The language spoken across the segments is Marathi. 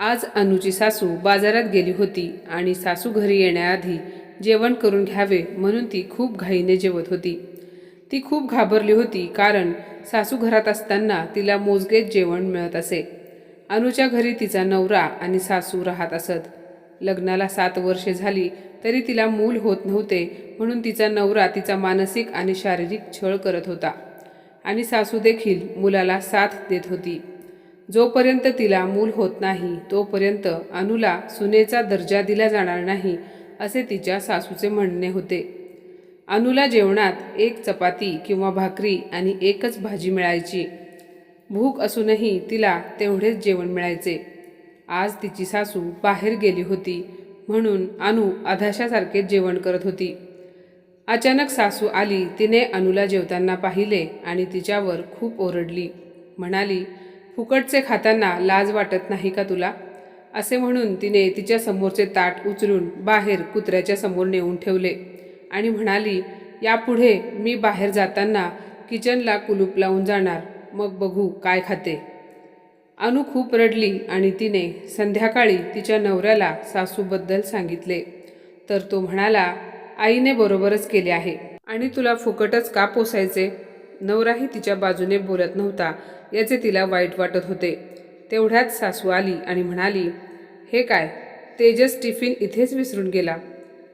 आज अनुची सासू बाजारात गेली होती आणि सासू घरी येण्याआधी जेवण करून घ्यावे म्हणून ती खूप घाईने जेवत होती. ती खूप घाबरली होती कारण सासू घरात असताना तिला मोजगेच जेवण मिळत असे. अनुच्या घरी तिचा नवरा आणि सासू राहत असत. लग्नाला सात वर्षे झाली तरी तिला मूल होत नव्हते म्हणून तिचा नवरा तिचा मानसिक आणि शारीरिक छळ करत होता. आणि सासू देखील मुलाला साथ देत होती. जोपर्यंत तिला मूल होत नाही तोपर्यंत अनुला सुनेचा दर्जा दिला जाणार नाही असे तिच्या सासूचे म्हणणे होते. अनुला जेवणात एक चपाती किंवा भाकरी आणि एकच भाजी मिळायची. भूक असूनही तिला तेवढेच जेवण मिळायचे. आज तिची सासू बाहेर गेली होती म्हणून अनु अधाशासारखे जेवण करत होती. अचानक सासू आली तिने अनुला जेवताना पाहिले आणि तिच्यावर खूप ओरडली. म्हणाली फुकटचे खाताना लाज वाटत नाही का तुला? असे म्हणून तिने तिच्या समोरचे ताट उचलून बाहेर कुत्र्याच्या समोर नेऊन ठेवले आणि म्हणाली यापुढे मी बाहेर जाताना किचनला कुलूप लावून जाणार मग बघू काय खाते. अनु खूप रडली आणि तिने संध्याकाळी तिच्या नवऱ्याला सासूबद्दल सांगितले. तर तो म्हणाला आईने बरोबरच केले आहे. आणि तुला फुकटच का पोसायचे? नवराही तिच्या बाजूने बोलत नव्हता याचे तिला वाईट वाटत होते. तेवढ्यात सासू आली आणि म्हणाली हे काय तेजस टिफिन इथेच विसरून गेला.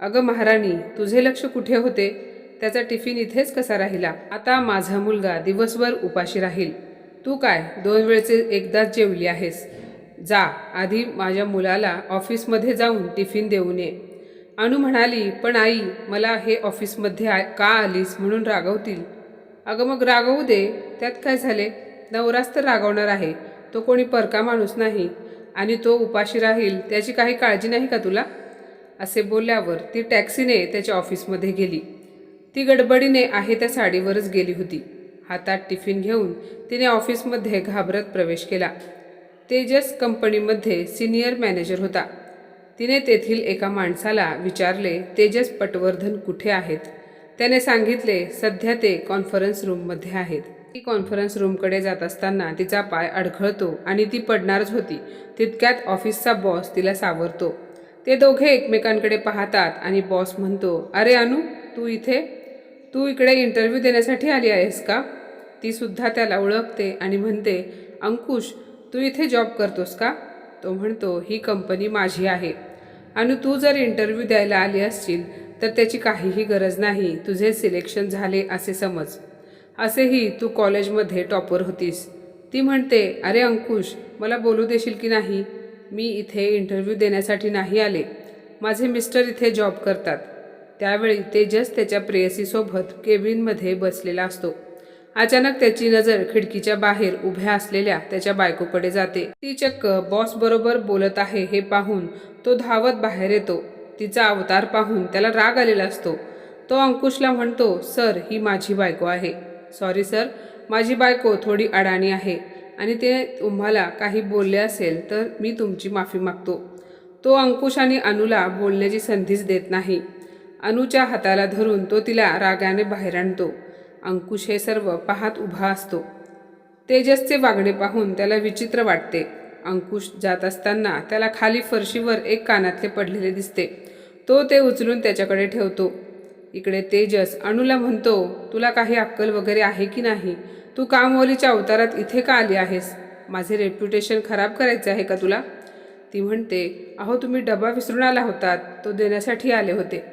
अगं महाराणी तुझे लक्ष कुठे होते? त्याचा टिफिन इथेच कसा राहिला? आता माझा मुलगा दिवसभर उपाशी राहील. तू काय दोन वेळचे एकदाच जेवली आहेस? जा आधी माझ्या मुलाला ऑफिसमध्ये जाऊन टिफिन देऊन ये. अनु म्हणाली पण आई मला हे ऑफिसमध्ये आ- का आलीस म्हणून रागवतील? अगं मग रागवू दे. त्यात काय झाले? नवराच तर रागवणार आहे. तो कोणी परका माणूस नाही. आणि तो उपाशी राहील त्याची काही काळजी नाही का तुला? असे बोलल्यावर ती टॅक्सीने त्याच्या ऑफिसमध्ये गेली. ती गडबडीने आहे त्या साडीवरच गेली होती. हातात टिफिन घेऊन तिने ऑफिसमध्ये घाबरत प्रवेश केला. तेजस कंपनीमध्ये सिनियर मॅनेजर होता. तिने तेथील एका माणसाला विचारले तेजस पटवर्धन कुठे आहेत? त्याने सांगितले सध्या ते कॉन्फरन्स रूममध्ये आहेत. ती कॉन्फरन्स रूमकडे जात असताना तिचा पाय अडखळतो आणि ती पडणारच होती. तितक्यात ऑफिसचा बॉस तिला सावरतो. ते दोघे एकमेकांकडे पाहतात आणि बॉस म्हणतो अरे अनु तू इथे? तू इकडे इंटरव्ह्यू देण्यासाठी आली आहेस का? ती सुद्धा त्याला ओळखते आणि म्हणते अंकुश तू इथे जॉब करतोस का? तो म्हणतो ही कंपनी माझी आहे. आणि तू जर इंटरव्ह्यू द्यायला आली असशील तर त्याची काहीही गरज नाही. तुझे सिलेक्शन झाले असे समज. असेही तू कॉलेजमध्ये टॉपर होतीस. ती म्हणते अरे अंकुश मला बोलू देशील की नाही? मी इथे इंटरव्ह्यू देण्यासाठी नाही आले. माझे मिस्टर इथे जॉब करतात. त्यावेळी तेजस त्याच्या प्रेयसीसोबत केबिनमध्ये बसलेला असतो. अचानक त्याची नजर खिडकीच्या बाहेर उभ्या असलेल्या त्याच्या बायकोकडे जाते. ती चक्क बॉस बरोबर बोलत आहे हे पाहून तो धावत बाहेर येतो. तिचा अवतार पाहून त्याला राग आलेला असतो. तो अंकुशला म्हणतो सर ही माझी बायको आहे. सॉरी सर माझी बायको थोडी अडाणी आहे आणि ते तुम्हाला काही बोलले असेल तर मी तुमची माफी मागतो. तो अंकुश आणि अनुला बोलण्याची संधीच देत नाही. अनुच्या हाताला धरून तो तिला रागाने बाहेर आणतो. अंकुश हे सर्व पाहत उभा असतो. तेजसचे वागणे पाहून त्याला विचित्र वाटते. अंकुश जात असताना त्याला खाली फरशीवर एक कानातले पडलेले दिसते. तो ते उचलून त्याच्याकडे ठेवतो. इकडे तेजस अणूला म्हणतो तुला काही अक्कल वगैरे आहे की नाही? तू कामवालीच्या अवतारात इथे का आली आहेस? माझे रेप्युटेशन खराब करायचे आहे का तुला? ती म्हणते अहो तुम्ही डबा विसरून आला होतात. तो देण्यासाठी आले होते.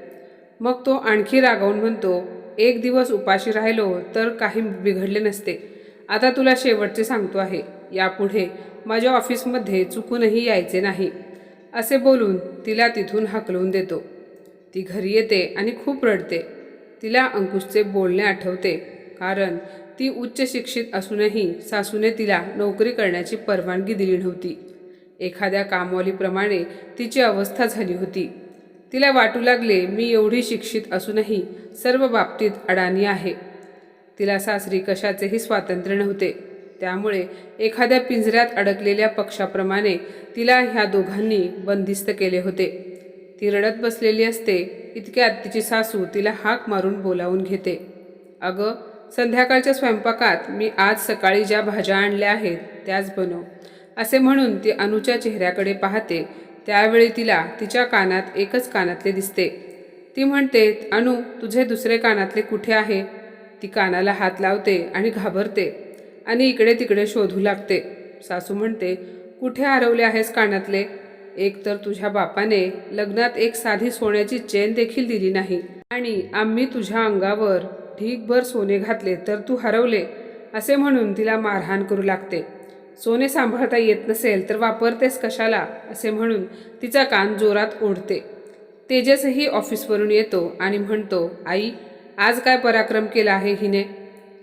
मग तो आणखी रागावून म्हणतो एक दिवस उपाशी राहिलो तर काही बिघडले नसते. आता तुला शेवटचे सांगतो आहे. यापुढे माझ्या ऑफिसमध्ये चुकूनही यायचे नाही. असे बोलून तिला तिथून हाकलवून देतो. ती घरी येते आणि खूप रडते. तिला अंकुशचे बोलणे आठवते. कारण ती उच्च शिक्षित असूनही सासूने तिला नोकरी करण्याची परवानगी दिली नव्हती. एखाद्या कामवालीप्रमाणे तिची अवस्था झाली होती. तिला वाटू लागले मी एवढी शिक्षित असूनही सर्व बाबतीत अडाणी आहे. तिला सासरी कशाचेही स्वातंत्र्य नव्हते. त्यामुळे एखाद्या पिंजऱ्यात अडकलेल्या पक्षाप्रमाणे तिला ह्या दोघांनी बंदिस्त केले होते. ती रडत बसलेली असते इतक्यात तिची सासू तिला हाक मारून बोलावून घेते. अगं संध्याकाळच्या स्वयंपाकात मी आज सकाळी ज्या भाज्या आणल्या आहेत त्याच बनव. असे म्हणून ती अनुच्या चेहऱ्याकडे पाहते त्यावेळी तिला तिच्या कानात एकच कानातले दिसते. ती म्हणते अनु तुझे दुसरे कानातले कुठे आहे? ती कानाला हात लावते आणि घाबरते. आणि इकडे तिकडे शोधू लागते. सासू म्हणते कुठे हरवले आहेस कानातले? एक तर तुझ्या बापाने लग्नात एक साधी सोन्याची चेन देखील दिली नाही. आणि आम्ही तुझ्या अंगावर ढीकभर सोने घातले तर तू हरवले असे म्हणून तिला मारहाण करू लागते. सोने सांभाळता येत नसेल तर वापरतेस कशाला? असे म्हणून तिचा कान जोरात ओढते. तेजसही ऑफिसवरून येतो आणि म्हणतो आई आज काय पराक्रम केला आहे हिने?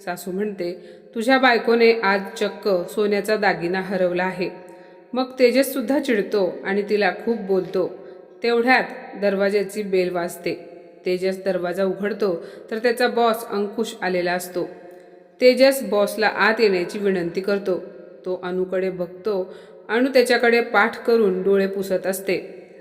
सासू म्हणते तुझ्या बायकोने आज चक्क सोन्याचा दागिना हरवला आहे. मग तेजससुद्धा चिडतो आणि तिला खूप बोलतो. तेवढ्यात दरवाज्याची बेल वाजते. तेजस दरवाजा उघडतो तर त्याचा बॉस अंकुश आलेला असतो. तेजस बॉसला आत येण्याची विनंती करतो. तो अनुकडे बघतो. अणू त्याच्याकडे पाठ करून डोळे पुसत असते.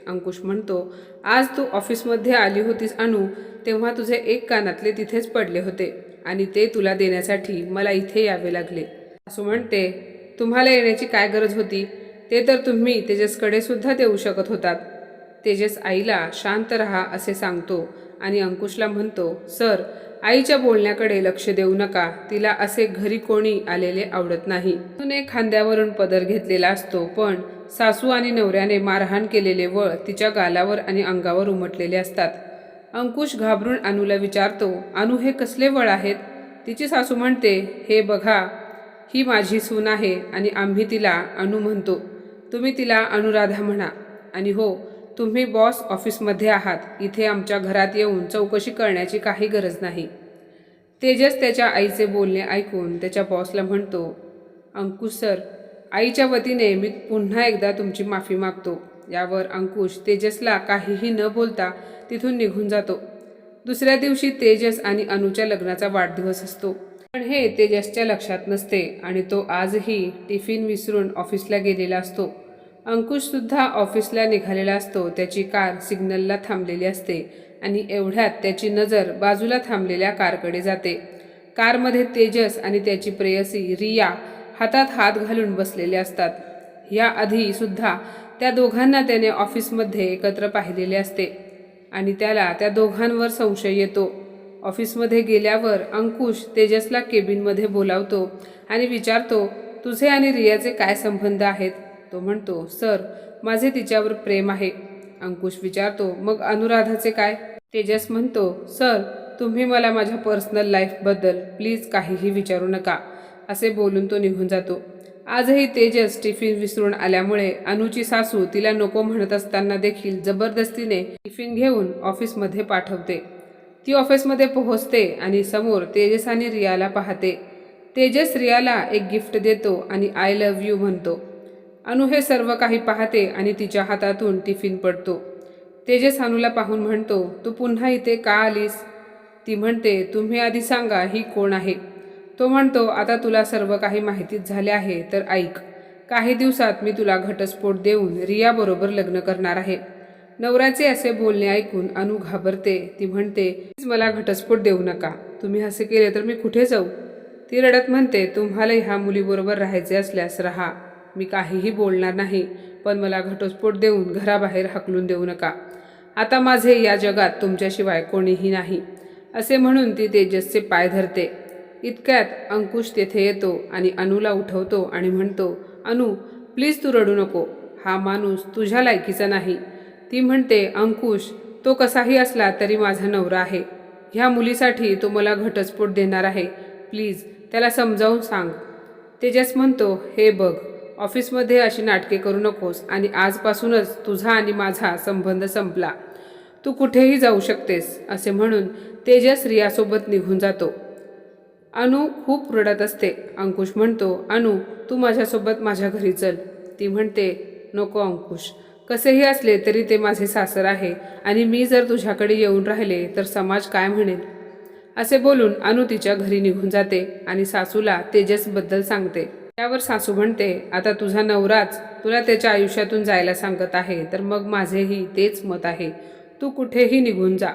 अंकुश म्हणतो आज तू ऑफिसमध्ये आली होतीस अणू तेव्हा तुझे एक कानातले तिथेच पडले होते. आणि ते तुला देण्यासाठी मला इथे यावे लागले. असं म्हणते तुम्हाला येण्याची काय गरज होती? ते तर तुम्ही तेजसकडे सुद्धा देऊ शकत होतात. तेजस आईला शांत रहा असे सांगतो आणि अंकुशला म्हणतो सर आईच्या बोलण्याकडे लक्ष देऊ नका. तिला असे घरी कोणी आलेले आवडत नाही. तुने खांद्यावरून पदर घेतलेला असतो पण सासू आणि नवऱ्याने मारहाण केलेले वळ तिच्या गालावर आणि अंगावर उमटलेले असतात. अंकुश घाबरून अनुला विचारतो अनु हे कसले वळ आहेत? तिची सासू म्हणते हे बघा ही माझी सून आहे. आणि आम्ही तिला अनु म्हणतो तुम्ही तिला अनुराधा म्हणा. आणि हो तुम्ही बॉस ऑफिसमध्ये आहात इथे आमच्या घरात येऊन चौकशी करण्याची काही गरज नाही. तेजस त्याच्या आईचे बोलणे ऐकून त्याच्या बॉसला म्हणतो अंकुश सर आईच्या वतीने मी पुन्हा एकदा तुमची माफी मागतो. यावर अंकुश तेजसला काहीही न बोलता तिथून निघून जातो. दुसऱ्या दिवशी तेजस आणि अनुच्या लग्नाचा वाढदिवस असतो. पण हे तेजसच्या लक्षात नसते आणि तो आजही टिफिन विसरून ऑफिसला गेलेला असतो. अंकुशसुद्धा ऑफिसला निघालेला असतो त्याची कार सिग्नलला थांबलेली असते आणि एवढ्यात त्याची नजर बाजूला थांबलेल्या कारकडे जाते. कारमध्ये तेजस आणि त्याची प्रेयसी रिया हातात हात घालून बसलेले असतात. याआधी सुद्धा त्या दोघांना त्याने ऑफिसमध्ये एकत्र पाहिलेले असते. आणि त्याला त्या दोघांवर संशय येतो. ऑफिसमध्ये गेल्यावर अंकुश तेजसला केबिनमध्ये बोलावतो आणि विचारतो तुझे आणि रियाचे काय संबंध आहेत? तो म्हणतो सर माझे तिच्यावर प्रेम आहे. अंकुश विचारतो मग अनुराधाचे काय? तेजस म्हणतो सर तुम्ही मला माझ्या पर्सनल लाईफबद्दल प्लीज काहीही विचारू नका. असे बोलून तो निघून जातो. आजही तेजस टिफिन विसरून आल्यामुळे अनुची सासू तिला नको म्हणत असताना देखील जबरदस्तीने टिफिन घेऊन ऑफिसमध्ये पाठवते. ती ऑफिसमध्ये पोहोचते आणि समोर तेजस आणि रियाला पाहते. तेजस रियाला एक गिफ्ट देतो आणि आय लव्ह यू म्हणतो. अनु हे सर्व काही पाहते आणि तिच्या हातातून टिफिन पडतो. तेजस अनुला पाहून म्हणतो तू पुन्हा इथे का आलीस? ती म्हणते तुम्ही आधी सांगा ही कोण आहे? तो म्हणतो आता तुला सर्व काही माहितीच झाले आहे तर ऐक. काही दिवसात मी तुला घटस्फोट देऊन रियाबरोबर लग्न करणार आहे. नवऱ्याचे असे बोलणे ऐकून अनु घाबरते. ती म्हणते मला घटस्फोट देऊ नका. तुम्ही असे केले तर मी कुठे जाऊ? ती रडत म्हणते तुम्हाला ह्या मुलीबरोबर राहायचे असल्यास राहा. मी काहीही बोलणार नाही पण मला घटस्फोट देऊन घराबाहेर हाकलून देऊ नका. आता माझे या जगात तुमच्याशिवाय कोणीही नाही. असे म्हणून ती तेजसचे पाय धरते. इतक्यात अंकुश तेथे येतो आणि अनुला उठवतो आणि म्हणतो अनु प्लीज तू रडू नको. हा माणूस तुझ्या लायकीचा नाही. ती म्हणते अंकुश तो कसाही असला तरी माझा नवरा आहे. ह्या मुलीसाठी तो मला घटस्फोट देणार आहे. प्लीज त्याला समजावून सांग. तेजस म्हणतो हे बघ ऑफिसमध्ये अशी नाटके करू नकोस आणि आजपासूनच तुझा आणि माझा संबंध संपला. तू कुठेही जाऊ शकतेस असे म्हणून तेजस रियासोबत निघून जातो. अनु खूप रडत असते. अंकुश म्हणतो अनु तू माझ्यासोबत माझ्या घरी चल. ती म्हणते नको अंकुश. कसेही असले तरी ते माझे सासर आहे आणि मी जर तुझ्याकडे येऊन राहिले तर समाज काय म्हणेल? असे बोलून अनु तिच्या घरी निघून जाते आणि सासूला तेजसबद्दल सांगते. त्यावर सासू म्हणते आता तुझा नवराच तुला त्याच्या आयुष्यातून जायला सांगत आहे तर मग माझेही तेच मत आहे. तू कुठेही निघून जा.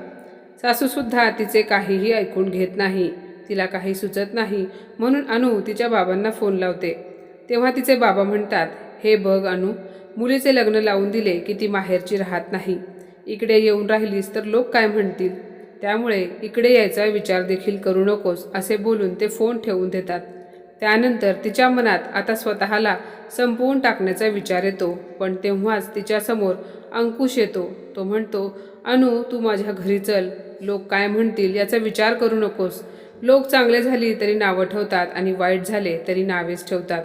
सासूसुद्धा तिचे काहीही ऐकून घेत नाही. तिला काही सुचत नाही. म्हणून अनु तिच्या बाबांना फोन लावते. तेव्हा तिचे बाबा म्हणतात हे बघ अनु मुलीचे लग्न लावून दिले की ती माहेरची राहत नाही. इकडे येऊन राहिलीस तर लोक काय म्हणतील? त्यामुळे इकडे यायचा विचार देखील करू नकोस असे बोलून ते फोन ठेवून देतात. त्यानंतर तिच्या मनात आता स्वतःला संपवून टाकण्याचा विचार येतो पण तेव्हाच तिच्यासमोर अंकुश येतो. तो म्हणतो अनु तू माझ्या घरी चल. लोक काय म्हणतील याचा विचार करू नकोस. लोक चांगले झाली तरी नावं ठेवतात आणि वाईट झाले तरी नावेच ठेवतात.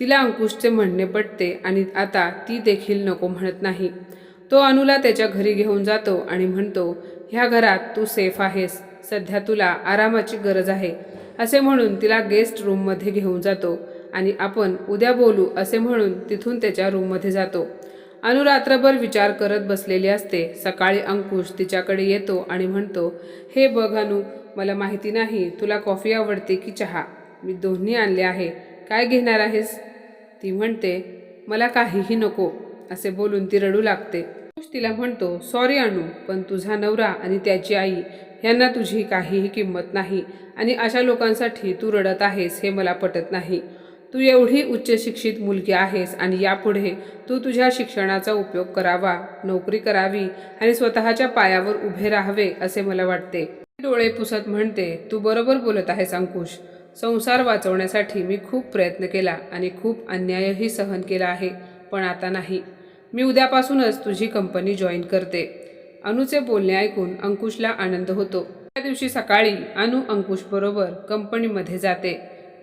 तिला अंकुशचे म्हणणे पटते आणि आता ती देखील नको म्हणत नाही. तो अनुला त्याच्या घरी घेऊन जातो आणि म्हणतो ह्या घरात तू सेफ आहेस. सध्या तुला आरामाची गरज आहे. असे म्हणून तिला गेस्ट रूममध्ये घेऊन जातो आणि आपण उद्या बोलू असे म्हणून तिथून त्याच्या रूममध्ये जातो. अनु रात्रभर विचार करत बसलेली असते. सकाळी अंकुश तिच्याकडे येतो आणि म्हणतो हे बघ अनु मला माहिती नाही तुला कॉफी आवडते की चहा? मी दोन्ही आणले आहे. काय घेणार आहेस? ती म्हणते मला काहीही नको असे बोलून ती रडू लागते. तिला म्हणतो सॉरी अनु पण तुझा नवरा आणि त्याची आई यांना तुझी काहीही किंमत नाही आणि अशा लोकांसाठी तू रडत आहेस हे मला पटत नाही. तू एवढी उच्च शिक्षित मुलगी आहेस आणि यापुढे तू तुझ्या शिक्षणाचा उपयोग करावा नोकरी करावी आणि स्वतःच्या पायावर उभे राहावे असे मला वाटते. डोळे पुसत म्हणते तू बरोबर बोलत आहेस अंकुश. संसार वाचवण्यासाठी मी खूप प्रयत्न केला आणि खूप अन्यायही सहन केला आहे पण आता नाही. मी उद्यापासूनच तुझी कंपनी जॉईन करते. अनुचे बोलणे ऐकून अंकुशला आनंद होतो. त्या दिवशी सकाळी अनु अंकुश बरोबर कंपनीमध्ये जाते.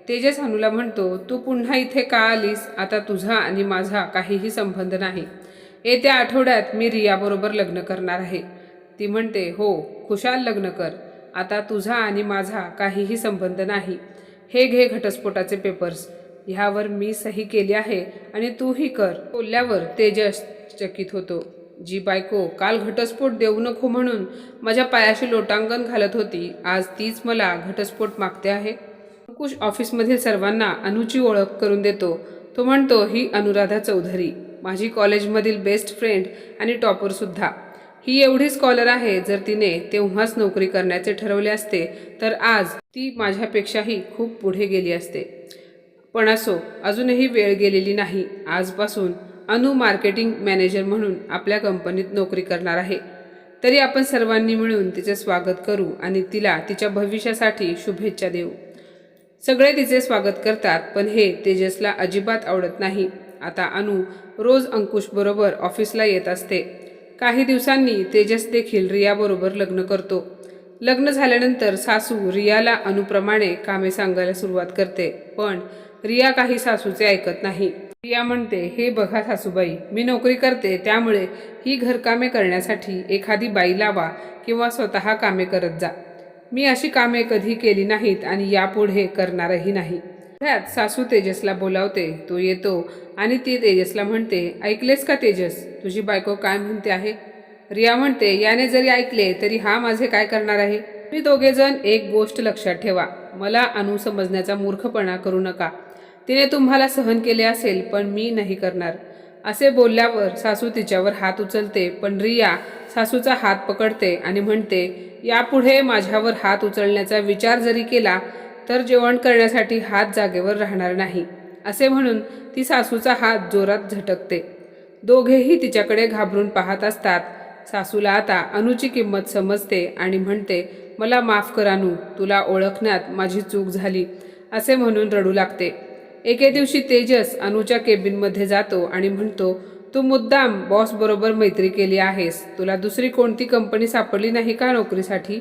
तेजस अनुला म्हणतो तू पुन्हा इथे का आलीस? आता तुझा आणि माझा काहीही संबंध नाही. येत्या आठवड्यात मी रियाबरोबर लग्न करणार आहे. ती म्हणते हो खुशाल लग्न कर. आता तुझा आणि माझा काहीही संबंध नाही. हे घे घटस्फोटाचे पेपर्स ह्यावर मी सही केली आहे आणि तूही कर. बोलल्यावर तेजस चकित होतो. जी बायको काल घटस्फोट देऊ नको म्हणून माझ्या पायाशी लोटांगण घालत होती. आज तीच मला घटस्फोट मागते आहे. अंकुश ऑफिसमधील सर्वांना अनुची ओळख करून देतो. तो म्हणतो ही अनुराधा चौधरी माझी कॉलेजमधील बेस्ट फ्रेंड आणि टॉपरसुद्धा ही एवढी स्कॉलर आहे जर तिने तेव्हाच नोकरी करण्याचे ठरवले असते तर आज ती माझ्यापेक्षाही खूप पुढे गेली असते. पण असो अजूनही वेळ गेलेली नाही. आजपासून अनु मार्केटिंग मॅनेजर म्हणून आपल्या कंपनीत नोकरी करणार आहे. तरी आपण सर्वांनी मिळून तिचे स्वागत करू आणि तिला तिच्या भविष्यासाठी शुभेच्छा देऊ. सगळे तिचे स्वागत करतात पण हे तेजसला अजिबात आवडत नाही. आता अनु रोज अंकुशबरोबर ऑफिसला येत असते. काही दिवसांनी तेजस देखील रियाबरोबर लग्न करतो. लग्न झाल्यानंतर सासू रियाला अनुप्रमाणे कामे सांगायला सुरुवात करते पण रिया काही सासूचे ऐकत नाही. रिया म्हणते हे बघा सासूबाई मी नोकरी करते त्यामुळे ही घरकामे करण्यासाठी एखादी बाई लावा किंवा स्वतः कामे करत जा. मी अशी कामे कधी केली नाहीत आणि यापुढे करणारही नाही. त्यात सासू तेजसला बोलावते तो येतो आणि ती तेजसला म्हणते ऐकलेस का तेजस? तुझी बायको काय म्हणते आहे? रिया म्हणते याने जरी ऐकले तरी हा माझे काय करणार आहे? मी दोघे जण एक गोष्ट लक्षात ठेवा. मला अनु समजण्याचा मूर्खपणा करू नका. तिने तुम्हाला सहन केले असेल पण मी नाही करणार. असे बोलल्यावर सासू तिच्यावर हात उचलते पण रिया सासूचा हात पकडते आणि म्हणते यापुढे माझ्यावर हात उचलण्याचा विचार जरी केला तर जेवण करण्यासाठी हात जागेवर राहणार नाही असे म्हणून ती सासूचा हात जोरात झटकते. दोघेही तिच्याकडे घाबरून पाहत असतात. सासूला आता अनुची किंमत समजते आणि म्हणते मला माफ कर अनु तुला ओळखण्यात माझी चूक झाली असे म्हणून रडू लागते. एके दिवशी तेजस अनुच्या केबिनमध्ये जातो आणि म्हणतो तू मुद्दाम बॉसबरोबर मैत्री केली आहेस. तुला दुसरी कोणती कंपनी सापडली नाही का नोकरीसाठी?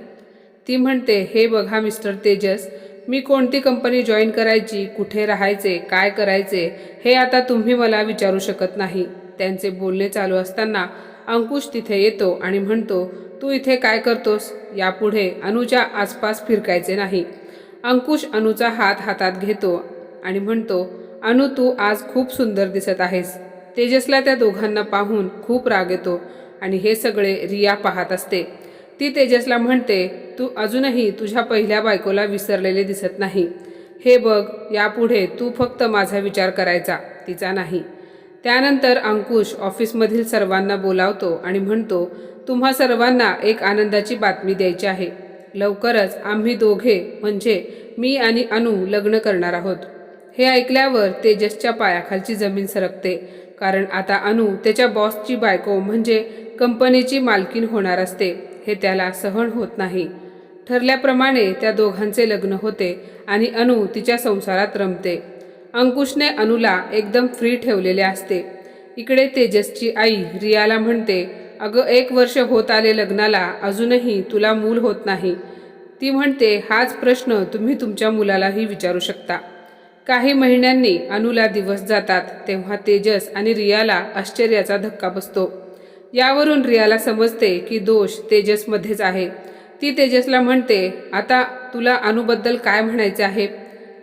ती म्हणते हे बघा मिस्टर तेजस मी कोणती कंपनी जॉईन करायची कुठे राहायचे काय करायचे हे आता तुम्ही मला विचारू शकत नाही. त्यांचे बोलणे चालू असताना अंकुश तिथे येतो आणि म्हणतो तू इथे काय करतोस? यापुढे अनुच्या आसपास फिरकायचे नाही. अंकुश अनुचा हात हातात घेतो आणि म्हणतो अनु तू आज खूप सुंदर दिसत आहेस. तेजसला त्या दोघांना पाहून खूप राग येतो आणि हे सगळे रिया पाहत असते. ती तेजसला म्हणते तू अजूनही तुझ्या पहिल्या बायकोला विसरलेले दिसत नाही. हे बघ यापुढे तू फक्त माझा विचार करायचा तिचा नाही. त्यानंतर अंकुश ऑफिसमधील सर्वांना बोलावतो आणि म्हणतो तुम्हा सर्वांना एक आनंदाची बातमी द्यायची आहे. लवकरच आम्ही दोघे म्हणजे मी आणि अनु लग्न करणार आहोत. हे ऐकल्यावर तेजसच्या पायाखालची जमीन सरकते कारण आता अनु त्याच्या बॉसची बायको म्हणजे कंपनीची मालकीन होणार असते हे त्याला सहन होत नाही. ठरल्याप्रमाणे त्या दोघांचे लग्न होते आणि अनु तिच्या संसारात रमते. अंकुशने अनुला एकदम फ्री ठेवलेले असते. इकडे तेजसची आई रियाला म्हणते अगं एक वर्ष होत आले लग्नाला अजूनही तुला मूल होत नाही. ती म्हणते हाच प्रश्न तुम्ही तुमच्या मुलालाही विचारू शकता. काही महिन्यांनी अनुला दिवस जातात तेव्हा तेजस आणि रियाला आश्चर्याचा धक्का बसतो. यावरून रियाला समजते की दोष तेजसमध्येच आहे. ती तेजसला म्हणते आता तुला अनुबद्दल काय म्हणायचे आहे?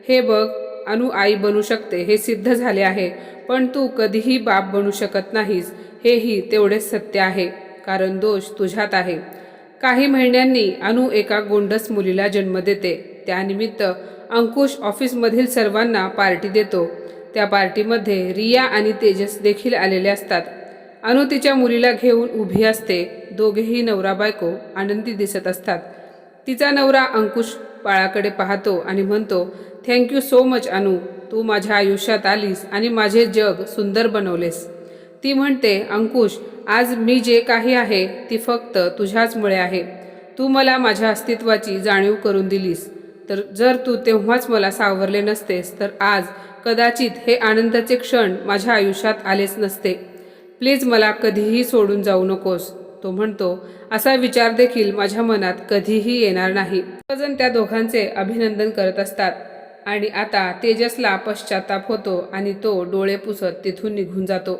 हे बघ अनु आई बनू शकते हे सिद्ध झाले आहे पण तू कधीही बाप बनू शकत नाहीस हेही तेवढेच सत्य आहे कारण दोष तुझ्यात आहे. काही महिन्यांनी अनु एका गोंडस मुलीला जन्म देते. त्यानिमित्त अंकुश ऑफिसमधील सर्वांना पार्टी देतो. त्या पार्टीमध्ये रिया आणि तेजस देखील आलेले असतात. अनु तिच्या मुलीला घेऊन उभी असते. दोघेही नवरा बायको आनंदी दिसत असतात. तिचा नवरा अंकुश बाळाकडे पाहतो आणि म्हणतो थँक्यू सो मच अनु. तू माझ्या आयुष्यात आलीस आणि माझे जग सुंदर बनवलेस. ती म्हणते अंकुश आज मी जे काही आहे ती फक्त तुझ्याचमुळे आहे. तू मला माझ्या अस्तित्वाची जाणीव करून दिलीस. तर जर तू तेव्हाच मला सावरले नसतेस तर आज कदाचित हे आनंदाचे क्षण माझ्या आयुष्यात आलेच नसते. प्लीज मला कधीही सोडून जाऊ नकोस तो म्हणतो. असा विचार देखील माझ्या मनात कधीही येणार नाही. सर्वजण त्या दोघांचे अभिनंदन करत असतात आणि आता तेजसला पश्चाताप होतो आणि तो डोळे पुसत तिथून निघून जातो.